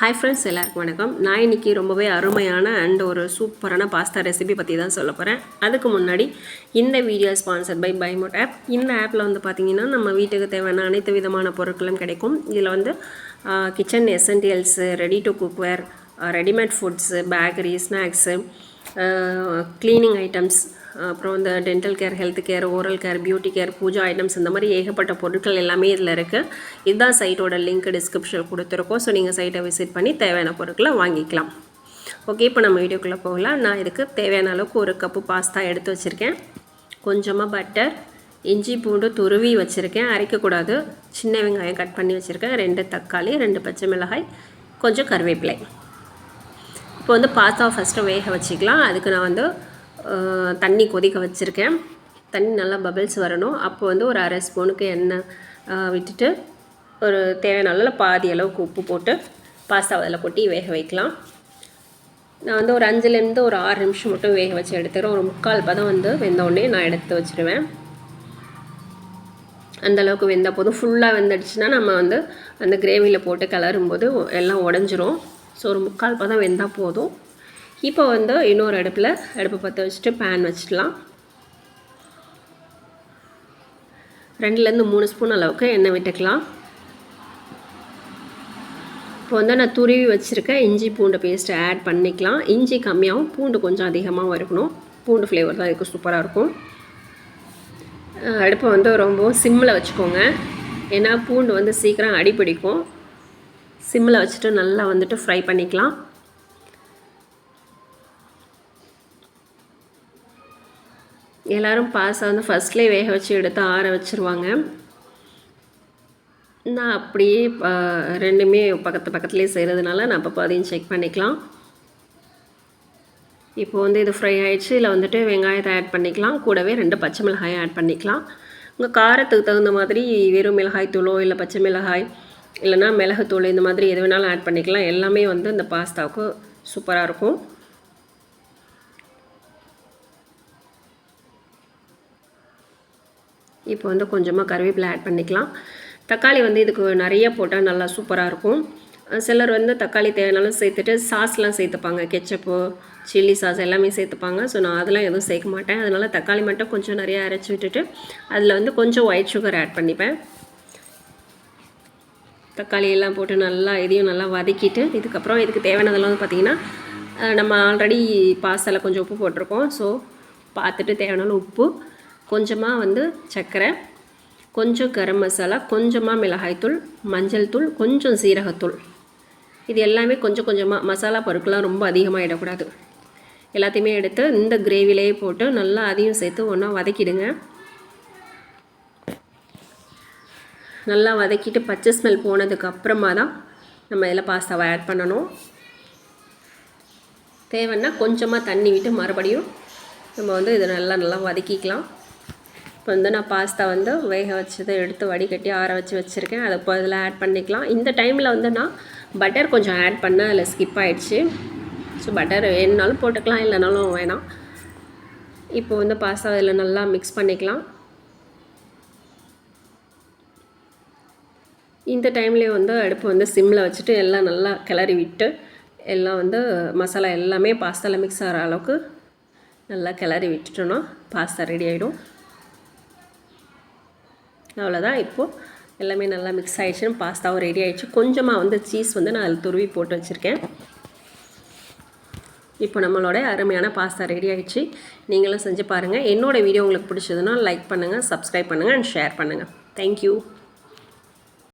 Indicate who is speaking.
Speaker 1: Hi friends எல்லாருக்கும் வணக்கம். நான் இன்றைக்கி ரொம்பவே அருமையான அண்ட் ஒரு சூப்பரான பாஸ்தா ரெசிபி பற்றி தான் சொல்ல போகிறேன் அதுக்கு முன்னாடி இந்த வீடியோ ஸ்பான்சர் பை பைமோட் ஆப் இந்த ஆப்பில் வந்து பார்த்திங்கன்னா நம்ம வீட்டுக்கு தேவையான அனைத்து விதமான பொருட்களும் கிடைக்கும். இதில் வந்து kitchen essentials ready to cookware readymade foods bakery snacks cleaning items அப்புறம் இந்த dental care health care oral care beauty care puja items இந்த மாதிரி ஏகப்பட்ட பொருட்கள் எல்லாமே இதில் இருக்குது இதுதான் சைட்டோட லிங்க் டிஸ்கிரிப்ஷன் கொடுத்துருக்கோம். ஸோ நீங்கள் சைட்டை விசிட் பண்ணி தேவையான பொருட்களை வாங்கிக்கலாம். ஓகே இப்போ நம்ம வீடியோக்குள்ளே போகலாம். நான் இதுக்கு தேவையான அளவுக்கு ஒரு கப்பு பாஸ்தா எடுத்து வச்சுருக்கேன். கொஞ்சமாக பட்டர் இஞ்சி பூண்டு துருவி வச்சுருக்கேன். அரைக்கக்கூடாது. சின்ன வெங்காயம் கட் பண்ணி வச்சுருக்கேன். ரெண்டு தக்காளி ரெண்டு பச்சை மிளகாய் கொஞ்சம் கருவேப்பிலை. இப்போ வந்து பாஸ்தா ஃபஸ்ட்டு வேக வச்சுக்கலாம். அதுக்கு நான் வந்து தண்ணி கொதிக்க வச்சுருக்கேன். தண்ணி நல்லா பபிள்ஸ் வரணும். அப்போ வந்து ஒரு அரை ஸ்பூனுக்கு எண்ணெய் விட்டுட்டு ஒரு தேவையான அளவில் பாதி அளவுக்கு உப்பு போட்டு பாஸ்தாவை அதில் கொட்டி வேக வைக்கலாம். நான் வந்து ஒரு அஞ்சுலேருந்து ஒரு ஆறு நிமிஷம் மட்டும் வேக வச்சு எடுத்துக்கிறேன். ஒரு முக்கால் பதம் வந்து வெந்தோடனே நான் எடுத்து வச்சுருவேன். அந்தளவுக்கு வெந்த போதும். ஃபுல்லாக வெந்துடுச்சுன்னா நம்ம வந்து அந்த கிரேவியில் போட்டு கிளறும்போது எல்லாம் உடஞ்சிரும். ஸோ ஒரு முக்கால் பதம் வெந்தால் போதும். இப்போ வந்து இன்னொரு அடுப்பில் அடுப்பை பற்ற வச்சுட்டு பேன் வச்சிடலாம் ரெண்டுலேருந்து மூணு ஸ்பூன் அளவுக்கு எண்ணெய் விட்டுக்கலாம். இப்போ வந்து நான் துருவி வச்சுருக்கேன் இஞ்சி பூண்டு பேஸ்ட்டு ஆட் பண்ணிக்கலாம். இஞ்சி கம்மியாகவும் பூண்டு கொஞ்சம் அதிகமாகவும் இருக்கணும். பூண்டு ஃப்ளேவர் தான் இதுக்கு சூப்பராக இருக்கும். அடுப்பை வந்து ரொம்பவும் சிம்மில் வச்சுக்கோங்க. ஏன்னா பூண்டு வந்து சீக்கிரம் அடிப்பிடிக்கும் சிம்மில் வச்சுட்டு நல்லா வந்துட்டு ஃப்ரை பண்ணிக்கலாம். எல்லோரும் பாஸை வந்து ஃபஸ்ட்லேயே வேக வச்சு எடுத்து ஆற வச்சுருவாங்க. நான் அப்படியே ரெண்டுமே பக்கத்து பக்கத்துலேயே செய்கிறதுனால நான் அப்பப்போ அதையும் செக் பண்ணிக்கலாம். இப்போ வந்து இது ஃப்ரை ஆகிடுச்சு இதில் வந்துட்டு வெங்காயத்தை ஆட் பண்ணிக்கலாம். கூடவே ரெண்டு பச்சை மிளகாயை ஆட் பண்ணிக்கலாம். உங்கள் காரத்துக்கு தகுந்த மாதிரி வெறும் மிளகாய் தூளோ இல்லை பச்சை மிளகாய் இல்லைனா மிளகுத்தூள் இந்த மாதிரி எது வேணாலும் ஆட் பண்ணிக்கலாம். எல்லாமே வந்து இந்த பாஸ்தாவுக்கு சூப்பராக இருக்கும். இப்போ வந்து கொஞ்சமாக கருவேப்பிலை ஆட் பண்ணிக்கலாம். தக்காளி வந்து இதுக்கு நிறைய போட்டால் நல்லா சூப்பராக இருக்கும். சிலர் வந்து தக்காளி தேவைனாலும் சேர்த்துட்டு சாஸ்லாம் சேர்த்துப்பாங்க. கெச்சப்பு சில்லி சாஸ் எல்லாமே சேர்த்துப்பாங்க. ஸோ நான் அதெல்லாம் எதுவும் சேர்க்க மாட்டேன். அதனால் தக்காளி மட்டும் கொஞ்சம் நிறையா அரைச்சி விட்டுட்டு அதில் வந்து கொஞ்சம் ஒயிட் சுகர் ஆட் பண்ணிப்பேன். தக்காளி எல்லாம் போட்டு நல்லா இதையும் நல்லா வதக்கிட்டு இதுக்கப்புறம் இதுக்கு தேவையானதெல்லாம் வந்து பார்த்திங்கன்னா நம்ம ஆல்ரெடி பாஸ்தாவில் கொஞ்சம் உப்பு போட்டிருக்கோம். ஸோ பார்த்துட்டு தேவையான உப்பு கொஞ்சமாக வந்து சர்க்கரை கொஞ்சம் கரம் மசாலா கொஞ்சமாக மிளகாய்த்தூள் மஞ்சள் தூள் கொஞ்சம் சீரகத்தூள் இது எல்லாமே கொஞ்சம் கொஞ்சமாக மசாலா பொருட்கள்லாம் ரொம்ப அதிகமாக இடக்கூடாது எல்லாத்தையுமே எடுத்து இந்த கிரேவிலேயே போட்டு நல்லா அதையும் சேர்த்து ஒன்றா வதக்கிடுங்க. நல்லா வதக்கிட்டு பச்சை ஸ்மெல் போனதுக்கு அப்புறமா தான் நம்ம இதில் பாஸ்தாவை ஆட் பண்ணணும். தேவைன்னா கொஞ்சமாக தண்ணி விட்டு மறுபடியும் நம்ம வந்து இதை நல்லா நல்லா வதக்கிக்கலாம். இப்போ வந்து நான் பாஸ்தா வந்து வேக வச்சதை எடுத்து வடிகட்டி ஆற வச்சு வச்சுருக்கேன். அதை இப்போ அதில் ஆட் பண்ணிக்கலாம். இந்த டைமில் வந்து நான் பட்டர் கொஞ்சம் ஆட் பண்ண அதில் ஸ்கிப் ஆகிடுச்சு ஸோ பட்டர் வேணுனாலும் போட்டுக்கலாம் இல்லைனாலும் வேணாம். இப்போ வந்து பாஸ்தா இதில் நல்லா மிக்ஸ் பண்ணிக்கலாம். இந்த டைம்லேயே வந்து அடுப்பு வந்து சிம்மில் வச்சுட்டு எல்லாம் நல்லா கிளறி விட்டு எல்லாம் வந்து மசாலா எல்லாமே பாஸ்தாவில் மிக்ஸ் ஆகிற அளவுக்கு நல்லா கிளறி விட்டுட்டோன்னா பாஸ்தா ரெடி ஆகிடும் அவ்வளோதான் இப்போது எல்லாமே நல்லா மிக்ஸ் ஆகிடுச்சு பாஸ்தாவும் ரெடி ஆகிடுச்சு கொஞ்சமாக வந்து சீஸ் வந்து நான் அதில் துருவி போட்டு வச்சுருக்கேன். இப்போ நம்மளோட அருமையான பாஸ்தா ரெடி ஆகிடுச்சு நீங்களும் செஞ்சு பாருங்கள் என்னோடய வீடியோ உங்களுக்கு பிடிச்சதுன்னா லைக் பண்ணுங்கள் சப்ஸ்கிரைப் பண்ணுங்கள் அண்ட் ஷேர் பண்ணுங்கள் தேங்க்யூ